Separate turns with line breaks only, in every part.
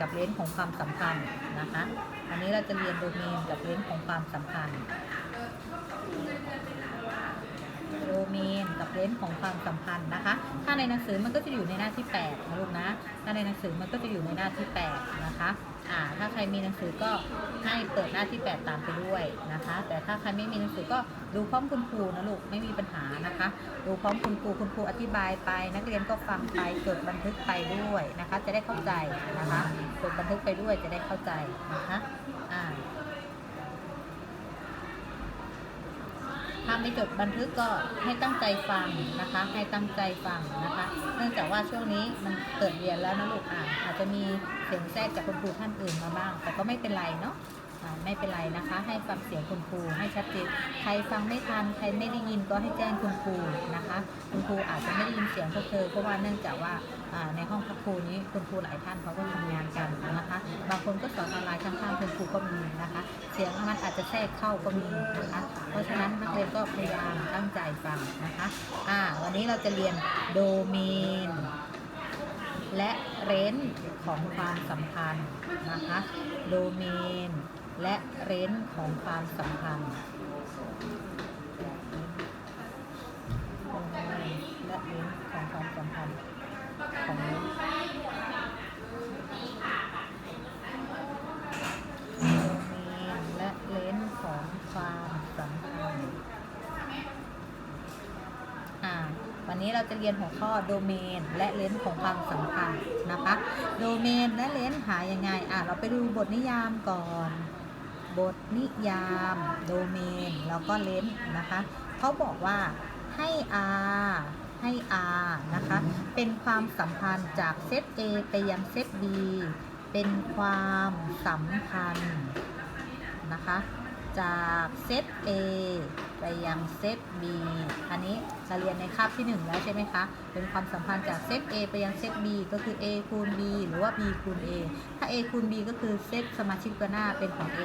กับเลนส์ของความสัมพันธ์นะคะ อันนี้เราจะเรียนโดเมนกับเลนส์ของความสัมพันธ์ โดเมนกับเลนส์ของความสัมพันธ์นะคะ ถ้าในหนังสือมันก็จะอยู่ในหน้าที่8นะลูกนะ ถ้าในหนังสือมันก็จะอยู่ในหน้าที่8นะคะ อ่าถ้าใครมีหนังสือก็ให้เปิดหน้าที่ 8 ตามไปด้วยนะคะ แต่ถ้าใครไม่มีหนังสือก็ดูพร้อมคุณครูนะลูกไม่มีปัญหานะคะ ดูพร้อมคุณครูคุณครูอธิบายไป นักเรียนก็ฟังไปจดบันทึกไปด้วยนะคะ จะได้เข้าใจนะคะจดบันทึกไปด้วยจะได้เข้าใจนะคะอ่า ถ้าไม่จดบันทึกก็ให้ตั้งใจฟังนะคะ ให้ตั้งใจฟังนะคะ เนื่องจากว่าช่วงนี้มันเปิดเรียนแล้วนะลูกอ่านอาจจะมีเสียงแทรกจากคุณครูท่านอื่นมาบ้าง แต่ก็ไม่เป็นไรเนาะ ไม่เป็นไรนะคะ ให้ฟังเสียงคุณครูให้ชัดเจนใครฟังไม่ทันใครไม่ได้ยินก็ให้แจ้งคุณครูนะคะ คุณครูอาจจะไม่ได้ยินเสียงพวกเธอเพราะว่าเนื่องจากว่าในห้องพักครูนี้คุณครูหลายท่านเขาก็ทำงานกันนะคะ บางคนก็สอนออนไลน์ข้างๆคุณครูก็มีนะคะ เสียงมันอาจจะแทรกเข้าก็มีนะคะเพราะฉะนั้นนักเรียนก็พยายามตั้งใจฟังนะคะอ่าวันนี้เราจะเรียนโดเมน และเรนจ์ของความสัมพันธ์นะคะโดเมน และเรนจ์ของความสัมพันธ์และเรนจ์ของความสัมพันธ์ของเรนจ์โดเมนและเลนส์ของความสัมพันธ์ อ่า วั นี้เราจะเรียนหัวข้อโดเมนและเลนส์ของความสัมพันธ์นะคะ โดเมนและเลนส์หายังไงอ่าเราไปดูบทนิยามก่อน บทนิยาม โดเมนแล้วก็เลนส์นะคะเขาบอกว่าให้ R ให้ R นะคะ เป็นความสัมพันธ์จากเซต A ไปยังเซต B เป็นความสัมพันธ์นะคะ จากเซต A ไปยังเซต B อันนี้เราเรียนในคาบที่ 1 แล้วใช่ไหมคะ เป็นความสัมพันธ์จากเซต A ไปยังเซต B ก็คือ A คูณ B หรือว่า B คูณ A ถ้า A คูณ B ก็คือเซตสมาชิกตัวหน้าเป็นของ A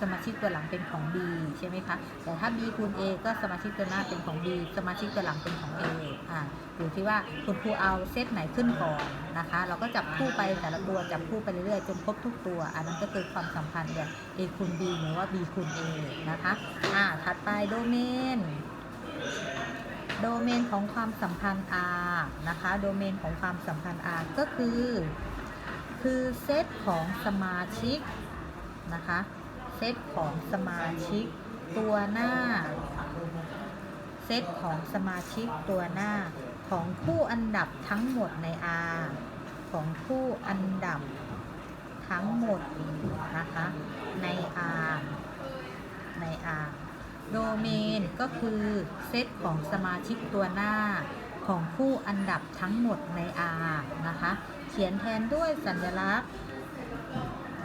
สมาชิกตัวหลังเป็นของ B ใช่ไหมคะ แต่ถ้า B คูณ A ก็สมาชิกตัวหน้าเป็นของ B สมาชิกตัวหลังเป็นของ A อ่าอยู่ที่ว่าคุณครูเอาเซตไหนขึ้นก่อนนะคะ เราก็จับคู่ไปแต่ละตัวจับคู่ไปเรื่อยๆจนครบทุกตัว อันนั้นก็คือความสัมพันธ์แบบ A คูณ B หรือว่า B คูณ A นะคะ อ่า ถัดไปโดเมน โดเมนของความสัมพันธ์ R นะคะ โดเมนของความสัมพันธ์ R ก็คือ คือเซตของสมาชิกนะคะ เซตของสมาชิกตัวหน้า เซตของสมาชิกตัวหน้าของคู่อันดับทั้งหมดใน R ของคู่อันดับทั้งหมดนะคะใน R ใน R โดเมนก็คือเซตของสมาชิกตัวหน้าของคู่อันดับทั้งหมดใน R นะคะ เขียนแทนด้วยสัญลักษณ์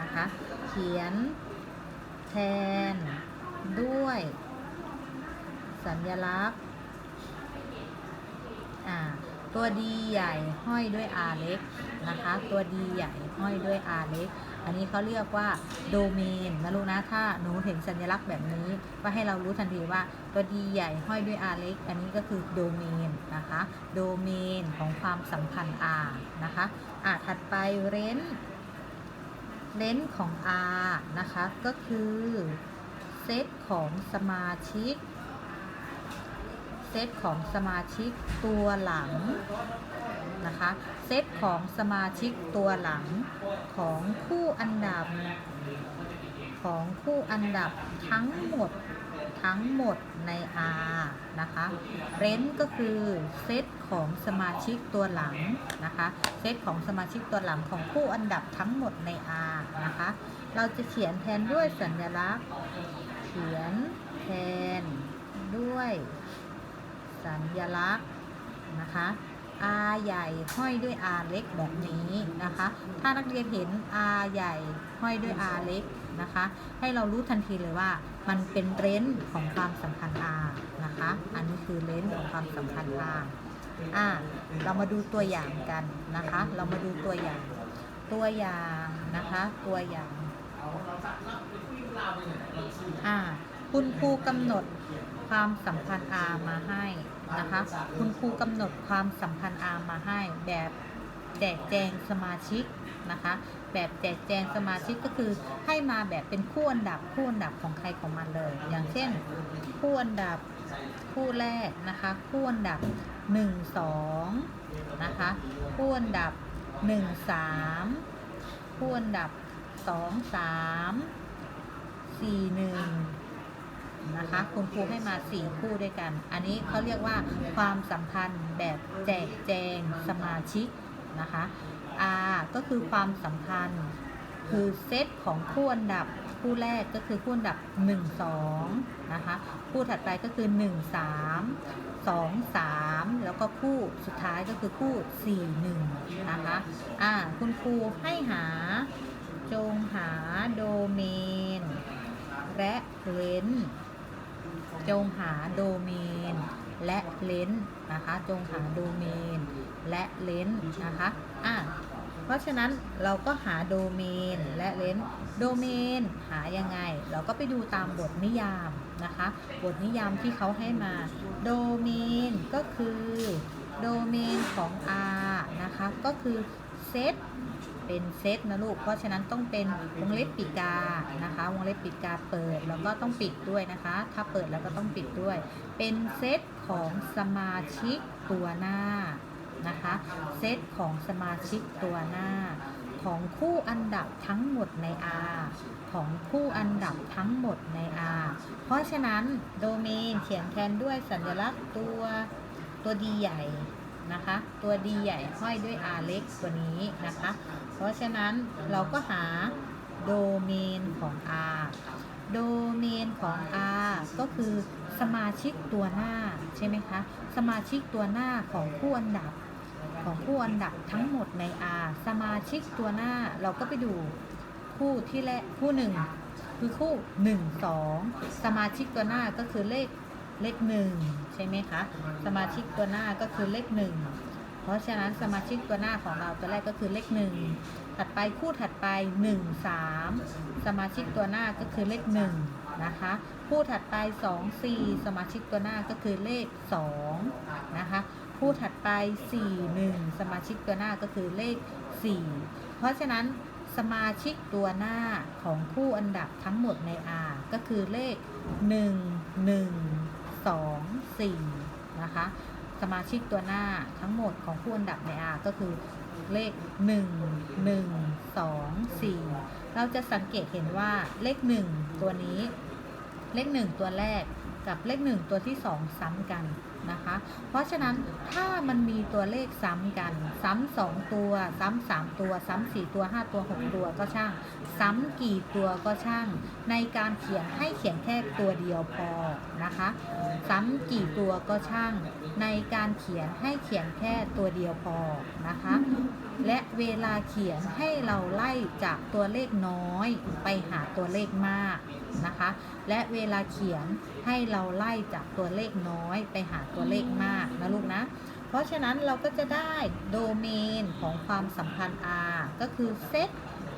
นะคะ เขียนแทนด้วย สัญลักษณ์ตัวดีใหญ่ห้อยด้วย R เล็กนะคะ ตัวดีใหญ่ห้อยด้วย R เล็ก อันนี้เขาเรียกว่าโดเมนนะลูกนะถ้าหนูเห็นสัญลักษณ์แบบนี้ ก็ให้เรารู้ทันทีว่าตัวดีใหญ่ห้อยด้วย R เล็ก อันนี้ก็คือโดเมนนะคะโดเมนของความสัมพันธ์ R นะคะอะถัดไปเรนเลนของ R นะคะ ก็คือเซตของสมาชิก เซตของสมาชิกตัวหลัง นะคะ เซตของสมาชิกตัวหลังของคู่อันดับ ของคู่อันดับทั้งหมดทั้งหมดใน R นะคะเรนก็คือเซตของสมาชิกตัวหลังนะคะ เซตของสมาชิกตัวหลังของคู่อันดับทั้งหมดใน R นะคะ เราจะเขียนแทนด้วยสัญลักษณ์ เขียนแทนด้วยสัญลักษณ์นะคะ R ใหญ่ห้อยด้วย R เล็กแบบนี้นะคะ ถ้านักเรียนเห็น R ใหญ่ห้อยด้วย R เล็กนะคะ ให้เรารู้ทันทีเลยว่ามันเป็นเรนจ์ของความสัมพันธ์ R นะคะ อันนี้คือเรนจ์ของความสัมพันธ์ R อ่าเรามาดูตัวอย่างกันนะคะ เรามาดูตัวอย่าง ตัวอย่างนะคะ ตัวอย่างอ่าคุณครูกำหนดความสัมพันธ์ R มาให้ นะคะ คุณครูกำหนดความสัมพันธ์ R มาให้แบบแจกแจงสมาชิกนะคะ แบบแจกแจงสมาชิกก็คือให้มาแบบเป็นคู่อันดับคู่อันดับของใครของมันเลย อย่างเช่นคู่อันดับคู่แรกนะคะคู่อันดับ 1 2นะคะคู่อันดับ 1 3คู่อันดับ 2 3 4 1 นะคะ คุณครูให้มา4คู่ด้วยกัน อันนี้เขาเรียกว่าความสัมพันธ์แบบแจกแจงสมาชิกนะคะ R ก็คือความสัมพันธ์ คือเซตของคู่อันดับคู่แรกก็คือคู่อันดับ 1 2นะคะคู่ถัดไปก็คือ 1 3 2 3 แล้วก็คู่สุดท้ายก็คือคู่ 4 1 นะคะอ่าคุณครูให้หาจงหาโดเมน และเลน จงหาโดเมน และเลนส์นะคะ จงหาโดเมน และเลนส์นะคะอะเพราะฉะนั้นเราก็หาโดเมนและเลนส์โดเมนหายังไง เราก็ไปดูตามบทนิยามนะคะ บทนิยามที่เขาให้มา โดเมนก็คือโดเมนของ R นะคะ ก็คือเซต เป็นเซตนะลูก เพราะฉะนั้นต้องเป็นวงเล็บปิดกานะคะ วงเล็บปิดกาเปิดแล้วก็ต้องปิดด้วยนะคะ ถ้าเปิดแล้วก็ต้องปิดด้วย เป็นเซตของสมาชิกตัวหน้านะคะ เซตของสมาชิกตัวหน้า ของคู่อันดับทั้งหมดใน R ของคู่อันดับทั้งหมดใน R เพราะฉะนั้นโดเมนเขียนแทนด้วยสัญลักษณ์ตัวตัวดีใหญ่ นะคะ ตัวดีใหญ่ห้อยด้วย R เล็กตัวนี้นะคะ เพราะฉะนั้นเราก็หาโดเมนของ R โดเมนของ R ก็คือสมาชิกตัวหน้าใช่ไหมคะ สมาชิกตัวหน้าของคู่อันดับของคู่อันดับทั้งหมดใน R สมาชิกตัวหน้าเราก็ไปดูคู่ที่แรกคู่หนึ่งคือคู่ 1 2 สมาชิกตัวหน้าก็คือเลข เลขหนึ่งใช่ไหมคะ สมาชิกตัวหน้าก็คือเลขหนึ่งเพราะฉะนั้นสมาชิกตัวหน้าของเราตัวแรกก็คือเลขหนึ่งถัดไปคู่ถัดไป1 3สมาชิกตัวหน้าก็คือเลขหนึ่งนะคะคู่ถัดไป2 4สมาชิกตัวหน้าก็คือเลข2นะคะคู่ถัดไป4 1สมาชิกตัวหน้าก็คือเลข4เพราะฉะนั้นสมาชิกตัวหน้าของคู่อันดับทั้งหมดใน R ก็คือเลข 1 1 2 4 นะคะ สมาชิกตัวหน้าทั้งหมดของคู่อันดับใน R ก็คือเลข 1 1 2 4 เราจะสังเกตเห็นว่าเลข 1 ตัวนี้ เลข 1 ตัวแรกกับเลข 1 ตัวที่ 2 ซ้ำกัน นะคะ เพราะฉะนั้นถ้ามันมีตัวเลขซ้ำกัน ซ้ำสองตัว ซ้ำสามตัว ซ้ำสี่ตัว5ตัว6ตัวก็ช่าง ซ้ำกี่ตัวก็ช่าง ในการเขียนให้เขียนแค่ตัวเดียวพอนะคะ ซ้ำกี่ตัวก็ช่าง ในการเขียนให้เขียนแค่ตัวเดียวพอนะคะ และเวลาเขียนให้เราไล่จากตัวเลขน้อยไปหาตัวเลขมาก นะคะ และเวลาเขียนให้เราไล่จากตัวเลขน้อยไปหาตัวเลขมากนะลูกนะ เพราะฉะนั้นเราก็จะได้โดเมนของความสัมพันธ์ R ก็คือเซต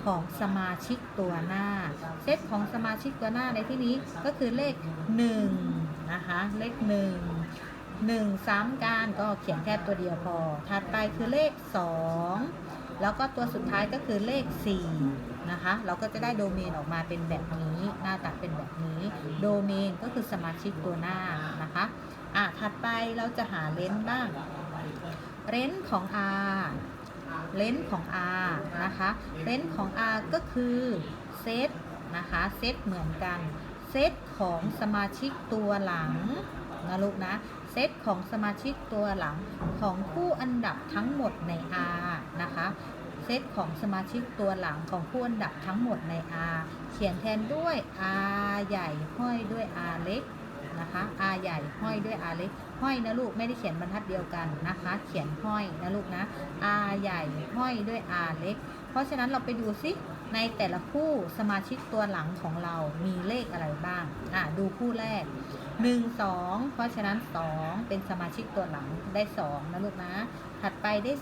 ของสมาชิกตัวหน้า เซตของสมาชิกตัวหน้าในที่นี้ก็คือเลข1นะคะเลข 1 1 ซ้ำกันก็เขียนแค่ตัวเดียวพอ ถัดไปคือเลข 2 แล้วก็ตัวสุดท้ายก็คือเลข 4 นะคะ เราก็จะได้โดเมนออกมาเป็นแบบนี้ หน้าตาเป็นแบบนี้ โดเมนก็คือสมาชิกตัวหน้านะคะ อะ ถัดไปเราจะหาเลนส์บ้าง เลนส์ของ R เลนส์ของ R นะคะ เลนส์ของ R ก็คือเซตนะคะ เซตเหมือนกัน เซตของสมาชิกตัวหลังนะลูกนะ เซตของสมาชิกตัวหลังของคู่อันดับทั้งหมดใน R นะคะเซตของสมาชิกตัวหลังของผู้อันดับทั้งหมดใน R เขียนแทนด้วย R ใหญ่ห้อยด้วย R เล็กนะคะ R ใหญ่ห้อยด้วย R เล็กห้อยนะลูกไม่ได้เขียนบรรทัดเดียวกันนะคะ เขียนห้อยนะลูกนะ R ใหญ่ห้อยด้วย R เล็ก เพราะฉะนั้นเราไปดูซิ ในแต่ละคู่สมาชิกตัวหลังของเรามีเลขอะไรบ้าง อะดูคู่แรก 1 2 เพราะฉะนั้น 2 เป็นสมาชิกตัวหลังได้ 2 นะลูกนะ ถัดไปได้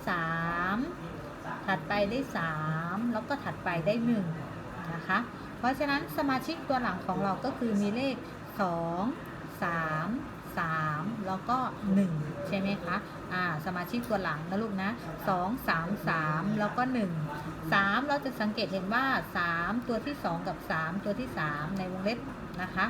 3 ถัดไปได้ 3 แล้วก็ถัดไปได้ 1 นะคะ เพราะฉะนั้นสมาชิกตัวหลังของเราก็คือมีเลข 2 3 3 แล้วก็ 1 ใช่ไหมคะอ่าสมาชิกตัวหลังนะลูกนะ 2 3 3 แล้วก็ 1 3 เราจะสังเกตเห็นว่า 3 ตัวที่ 2 กับ 3 ตัวที่ 3 ในวงเล็บนะคะ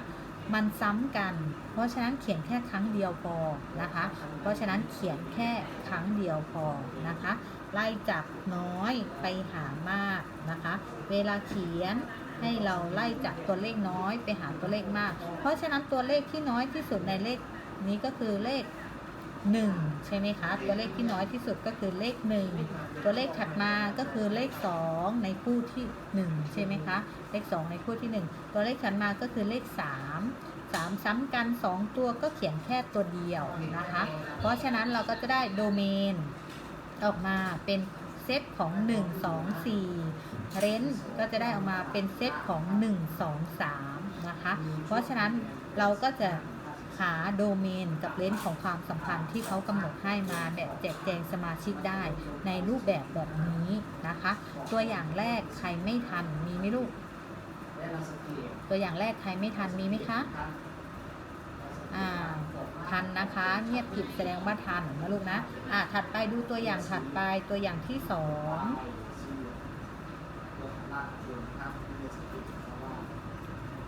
มันซ้ำกัน เพราะฉะนั้นเขียนแค่ครั้งเดียวพอนะคะ เพราะฉะนั้นเขียนแค่ครั้งเดียวพอนะคะ ไล่จากน้อยไปหามากนะคะ เวลาเขียนให้เราไล่จากตัวเลขน้อยไปหาตัวเลขมาก เพราะฉะนั้นตัวเลขที่น้อยที่สุดในเลข นี้ก็คือเลข 1 ใช่ไหมคะ ตัวเลขที่น้อยที่สุดก็คือเลข 1 ตัวเลขถัดมาก็คือเลข 2 ในคู่ที่ 1 ใช่ไหมคะ เลข 2 ในคู่ที่ 1 ตัวเลขถัดมาก็คือเลข 3 3 ซ้ำกัน 2 ตัวก็เขียนแค่ตัวเดียวนะคะ เพราะฉะนั้นเราก็จะได้โดเมนออกมาเป็นเซตของ 1 2 4 เรนก็จะได้ออกมาเป็นเซตของ 1 2 3 นะคะ เพราะฉะนั้นเราก็จะ หาโดเมนกับเลนส์ของความสัมพันธ์ที่เขากำหนดให้มาแบบแจกแจงสมาชิกได้ในรูปแบบแบบนี้นะคะ ตัวอย่างแรกใครไม่ทันมีไหมลูก ตัวอย่างแรกใครไม่ทันมีไหมคะอ่าทันนะคะเงียบผิดแสดงว่าทันนะลูกนะอ่าถัดไปดูตัวอย่างถัดไปตัวอย่างที่สอง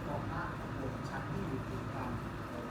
เพรา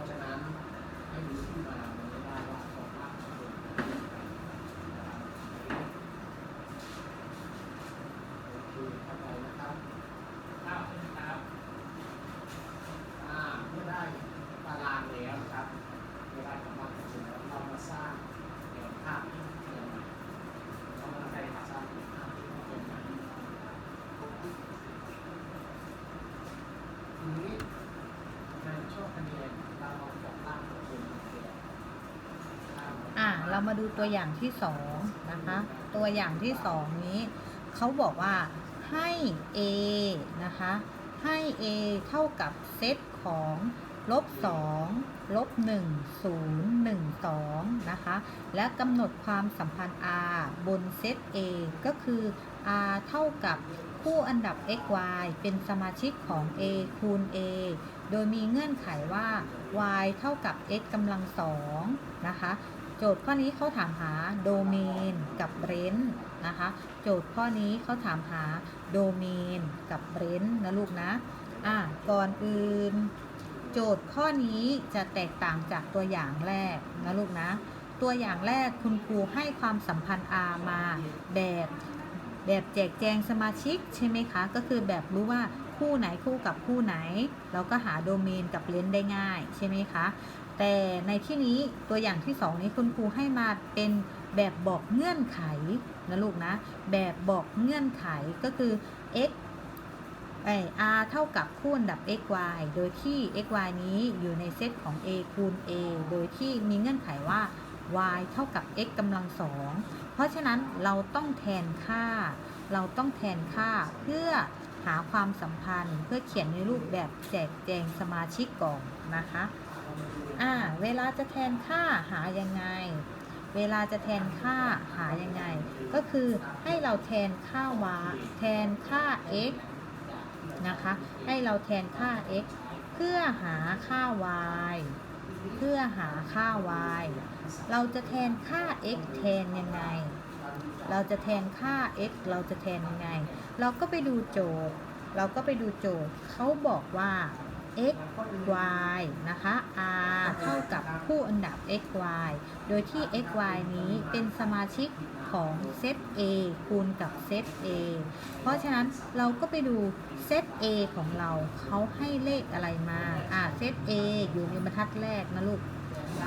ะฉะนั้นให้รู้ที่มามันไม่ได้ว่าของภาพของคนโอเคเข้าใจนะครับครับครับอ่าเมื่อได้ตารางแล้วนะครับเวลาของมันเสร็จแล้วเรามาสร้างแนวภาพที่เทียมใหม่เรามาใช้ภาษาที่ภาพที่เทียมใหม่ทีนี้ ในช่วงคะแนนเราเอาของล่างของคนมาเทียบข้าม
อ่า เรามาดูตัวอย่างที่สองนะคะ ตัวอย่างที่สองนี้เขาบอกว่าให้ a นะคะ ให้ a เท่ากับเซตของลบ2ลบ1 0 1 2 นะคะ และกำหนดความสัมพันธ์ r บนเซต a ก็คือ r เท่ากับคู่อันดับ x y เป็นสมาชิกของ a คูณ a โดยมีเงื่อนไขว่า y เท่ากับ x กำลังสองนะคะ โจทย์ข้อนี้เขาถามหาโดเมนกับเรนจ์นะคะ โจทย์ข้อนี้เขาถามหาโดเมนกับเรนจ์นะลูกนะ อะก่อนอื่น โจทย์ข้อนี้จะแตกต่างจากตัวอย่างแรกนะลูกนะ ตัวอย่างแรกคุณครูให้ความสัมพันธ์ R มาแบบแบบแจกแจงสมาชิกใช่ไหมคะ ก็คือแบบรู้ว่าคู่ไหนคู่กับคู่ไหน เราก็หาโดเมนกับเลนส์ได้ง่ายใช่ไหมคะ แต่ในที่นี้ตัวอย่างที่สองนี้คุณครูให้มาเป็นแบบบอกเงื่อนไขนะลูกนะ แบบบอกเงื่อนไขก็คือ x ไอ r เท่ากับคู่อันดับ x y โดยที่ x y นี้อยู่ในเซตของ a คูณ a โดยที่มีเงื่อนไขว่า y เท่ากับ x กำลังสอง เพราะฉะนั้นเราต้องแทนค่า เราต้องแทนค่าเพื่อหาความสัมพันธ์ เพื่อเขียนในรูปแบบแจกแจงสมาชิกก่อนนะคะ อ่าเวลาจะแทนค่าหายังไง เวลาจะแทนค่าหายังไง ก็คือให้เราแทนค่า y แทนค่า x นะคะ ให้เราแทนค่า x เพื่อหาค่า y เพื่อหาค่า y เราจะแทนค่า x แทนยังไง เราจะแทนค่า x เราจะแทนยังไง เราก็ไปดูโจทย์ เราก็ไปดูโจทย์เขาบอกว่า x y นะคะ r เท่ากับคู่อันดับ x y โดยที่ x y นี้เป็นสมาชิกของเซต A คูณกับเซต A เพราะฉะนั้นเราก็ไปดูเซต A ของเราเขาให้เลขอะไรมา อ่าเซต A อยู่ในบรรทัดแรกนะลูก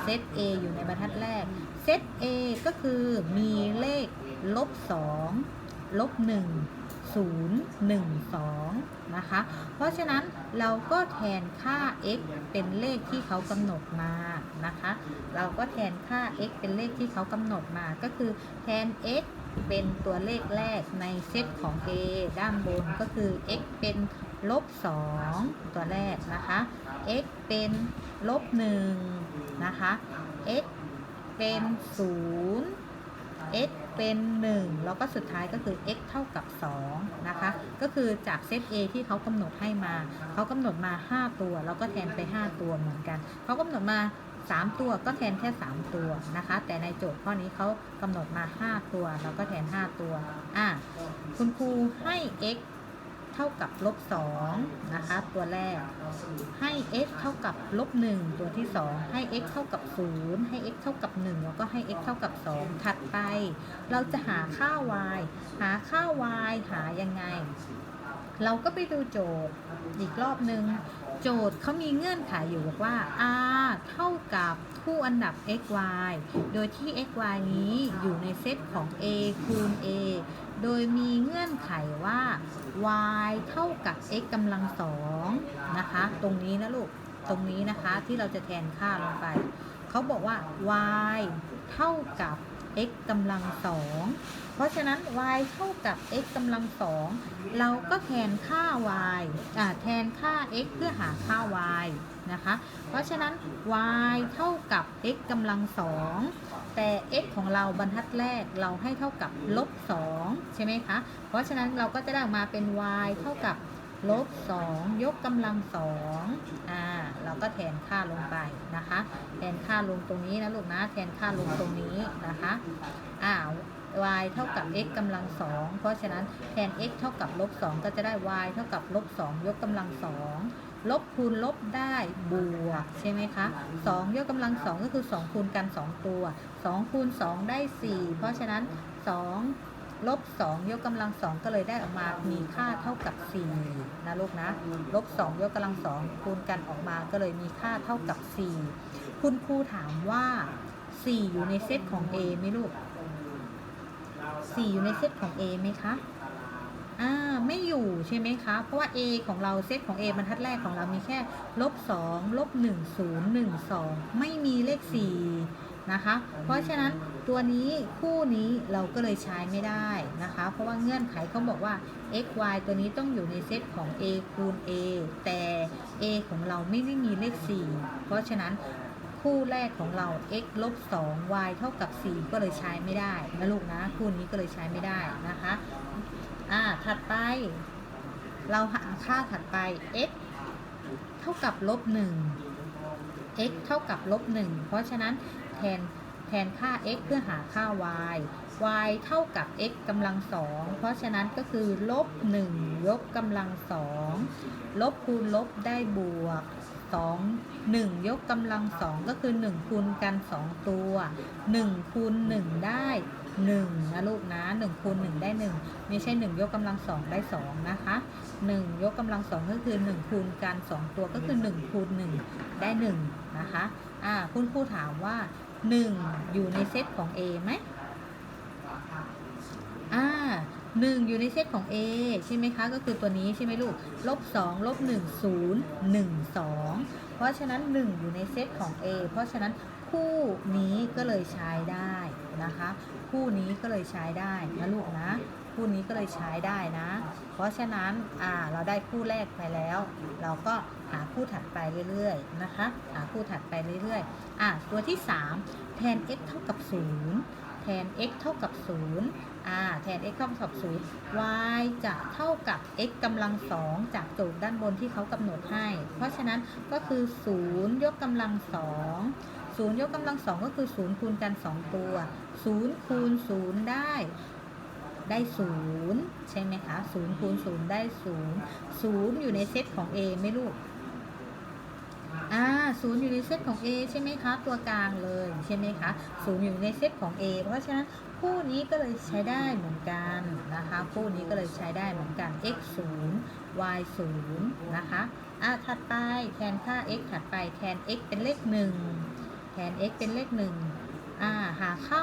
เซต A อยู่ในบรรทัดแรก เซต A ก็คือมีเลขลบ 2 ลบ 1 0 1 2 นะคะ เพราะฉะนั้นเราก็แทนค่า x เป็นเลขที่เขากำหนดมานะคะ เราก็แทนค่า x เป็นเลขที่เขากำหนดมาก็คือแทน x เป็นตัวเลขแรกในเซตของ a ด้านบนก็คือ x เป็นลบ 2 ตัวแรกนะคะ x เป็นลบ 1 นะคะ x เป็น 0 x เป็น 1 แล้วก็สุดท้ายก็คือ x เท่ากับ2นะคะ ก็คือจากเซต A ที่เขากำหนดให้มา เขากำหนดมา 5 ตัวเราก็แทนไป 5 ตัวเหมือนกัน เขากำหนดมา 3 ตัวก็แทนแค่ 3 ตัวนะคะ แต่ในโจทย์ข้อนี้เขากำหนดมา 5 ตัวเราก็แทน 5 ตัว อะคุณครูให้ x เท่ากับลบ2นะคะตัวแรก ให้ x เท่ากับลบ1ตัวที่ 2 ให้ x เท่ากับ 0 ให้ x เท่ากับ 1 แล้วก็ให้ x เท่ากับ 2 ถัดไป เราจะหาค่า y หาค่า y หายังไง เราก็ไปดูโจทย์อีกรอบหนึ่ง โจทย์เขามีเงื่อนไขอยู่บอกว่า r เท่ากับคู่อันดับ x y โดยที่ x y นี้อยู่ในเซตของ a คูณ a โดยมีเงื่อนไขว่า y เท่ากับ x กำลังสองนะคะ ตรงนี้นะลูก ตรงนี้นะคะที่เราจะแทนค่าลงไป เขาบอกว่า y เท่ากับ x กำลังสอง ราะฉะนั้น y เท่ากับ x กำลังสองเราก็แทนค่า y อ่าแทนค่า x เพื่อหาค่า y นะคะ เพราะฉะนั้น y เท่ากับ x กำลังสองแต่ x ของเราบรรทัดแรกเราให้เท่ากับลบ2ใช่ไหมคะ เพราะฉะนั้นเราก็จะได้ออกมาเป็น y เท่ากับลบ2ยกกำลัง2อ่าเราก็แทนค่าลงไปนะคะ แทนค่าลงตรงนี้นะลูกนะ แทนค่าลงตรงนี้นะคะอ่าว y เท่ากับ x กำลังสองเพราะฉะนั้นแทน x เท่ากับลบ2ก็จะได้ y เท่ากับลบ2ยกกำลังสองลบคูณลบได้บวกใช่ไหมคะ2ยกกำลังสองก็คือ2คูณกัน 2 ตัว2คูณ2ได้ 4 เพราะฉะนั้น 2 ลบ 2 ยกกำลังสองก็เลยได้ออกมามีค่าเท่ากับ 4 นะลูกนะ ลบ 2 ยกกำลังสองคูณกันออกมาก็เลยมีค่าเท่ากับ 4 คุณครูถามว่า 4 อยู่ในเซตของ A ไหมลูก 4 อยู่ในเซตของ A ไหมคะ อ่า ไม่อยู่ใช่ไหมคะ เพราะว่า A ของเราเซตของ A บรรทัดแรกของเรามีแค่ลบ2ลบ1 0 1 2 ไม่มีเลข 4 นะคะ เพราะฉะนั้นตัวนี้คู่นี้เราก็เลยใช้ไม่ได้นะคะ เพราะว่าเงื่อนไขเขาบอกว่า x y ตัวนี้ต้องอยู่ในเซตของ a คูณ a แต่ a ของเราไม่ได้มีเลข 4 เพราะฉะนั้น คู่แรกของเรา x ลบ2 y เท่ากับ 4 ก็เลยใช้ไม่ได้นะลูกนะ คู่นี้ก็เลยใช้ไม่ได้นะคะ อ่า ถัดไป เราหาค่าถัดไป x เท่ากับลบ1 x เท่ากับลบ1เพราะฉะนั้นแทนแทนค่า x เพื่อหาค่า y y เท่ากับ x กำลังสอง เพราะฉะนั้นก็คือลบ1ยกกำลังสอง ลบคูณลบได้บวก 2 1ยกกำลังสองก็คือ1คูณกัน2ตัว1คูณ1ได้1นะลูกนะ1คูณ1ได้1ไม่ใช่1ยกกำลังสองได้2นะคะ1ยกกำลังสองก็คือ1คูณกัน2ตัวก็คือ1คูณ1ได้1นะคะอ่าคุณครูถามว่า1อยู่ในเซตของ A ไหมอ่า หนึ่งอยู่ในเซตของ A ใช่ไหมคะ ก็คือตัวนี้ใช่ไหมลูกลบสองลบหนึ่งศูนย์หนึ่งสองเพราะฉะนั้น 1 อยู่ในเซตของ A เพราะฉะนั้นคู่นี้ก็เลยใช้ได้นะคะ คู่นี้ก็เลยใช้ได้นะลูกนะ คู่นี้ก็เลยใช้ได้นะ เพราะฉะนั้นอ่าเราได้คู่แรกไปแล้ว เราก็หาคู่ถัดไปเรื่อยๆนะคะ หาคู่ถัดไปเรื่อยๆอ่าตัวที่ 3 แทน x เท่ากับ0 แทน x เท่ากับ0อ่าแทน x เท่ากับ0 y จะเท่ากับ x กำลังสองจากโจทย์ด้านบนที่เขากำหนดให้ เพราะฉะนั้นก็คือ 0 ยกกำลังสอง0ยกกำลังสองก็คือ 0 คูณกัน 2 ตัว 0 คูณ 0 ได้ได้ 0 ใช่ไหมคะ0คูณ0ได้ 0 0 อยู่ในเซตของ A ไหม่ลูก อ่าศูนย์อยู่ในเซตของ A ใช่ไหมคะ ตัวกลางเลยใช่ไหมคะศูนย์อยู่ในเซตของ A เพราะฉะนั้นคู่นี้ก็เลยใช้ได้เหมือนกันนะคะ คู่นี้ก็เลยใช้ได้เหมือนกัน x 0 y 0นะคะอ่าถัดไปแทนค่า x ถัดไปแทน x เป็นเลข1แทน x เป็นเลข1อ่าหาค่า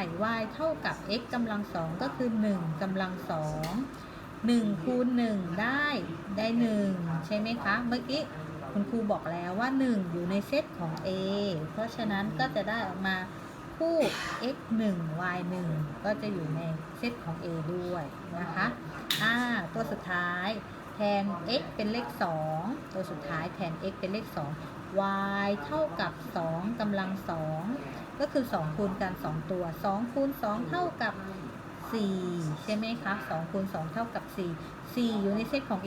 y y เท่ากับ x กำลังสองก็คือ 1กำลังสอง1คูณ1ได้ได้ 1 ใช่ไหมคะ เมื่อกี้ คุณครูบอกแล้วว่า 1 อยู่ในเซตของ A เพราะฉะนั้นก็จะได้ออกมาคู่ x 1 y 1ก็จะอยู่ในเซตของ A ด้วยนะคะอ่าตัวสุดท้ายแทน x เป็นเลข 2 ตัวสุดท้ายแทน x เป็นเลข 2 y เท่ากับ 2กำลัง 2 ก็คือ 2 คูณกัน 2 ตัว 2 คูณ 2 เท่ากับ 4 ใช่ไหมคะ2คูณ 2 เท่ากับ 4 4 อยู่ในเซตของ